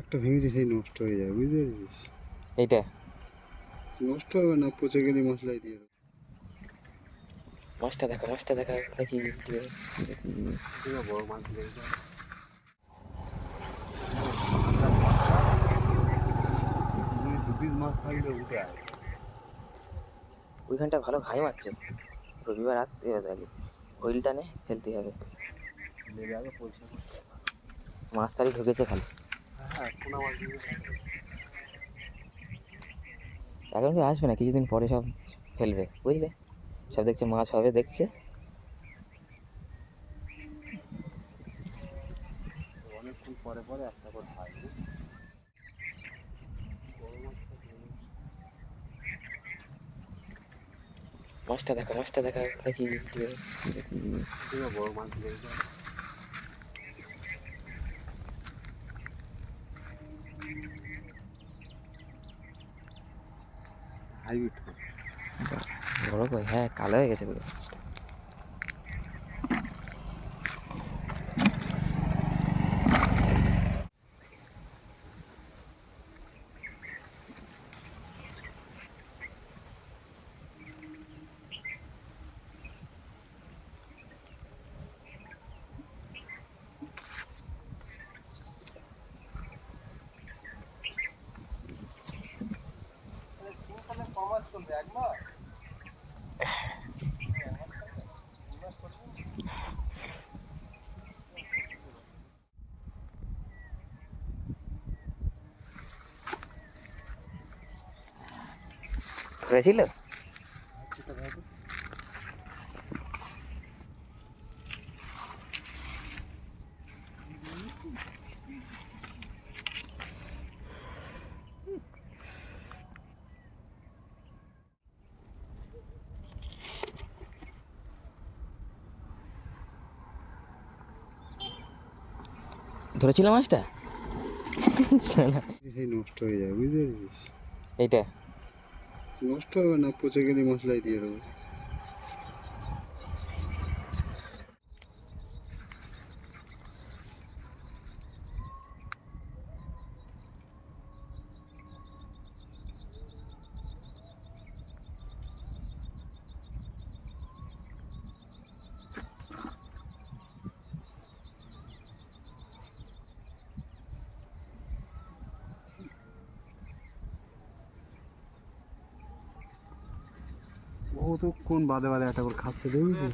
একটা ভেঙেছে সেই নষ্ট হয়ে যাবে বুঝতে পেরেছিস? এইটা? নষ্ট হবে না পচে গেলে মশলাই দিয়ে দেবো। মাছটা দেখো মাছটা দেখা দেখি। বড় মাছ লেগে দু পিস মাছ থাকলে উঠে আয় ওইখানটা ভালো ঘাই মারছে। রবিবার আসতে হবে তাহলে। হুইলটা নে ফেলতে হবে। মাছ তারি ঢুকেছে খালি। এখন কি আসবে না কিছুদিন পরে সব ফেলবে বুঝলে? সব দেখছে মাছ হবে দেখছে। অনেকক্ষণ পরে পরে একটা করে মাছটা ধরে মাছটা দেখা দেখি। বড় মাছ লেগে যায় হাইব্রিড বড় কই? হ্যাঁ কালো হয়ে গেছে পুরো। মাছটা ধরেছিল মাছটা? নষ্ট হয়ে যাবে বুঝতে পেরেছিস? এইটা। নষ্ট হবে না পচে গেলে মশলাই দিয়ে দেবো। ও তো কোন বাদে বাদে একটা করে খাচ্ছে দেখবি?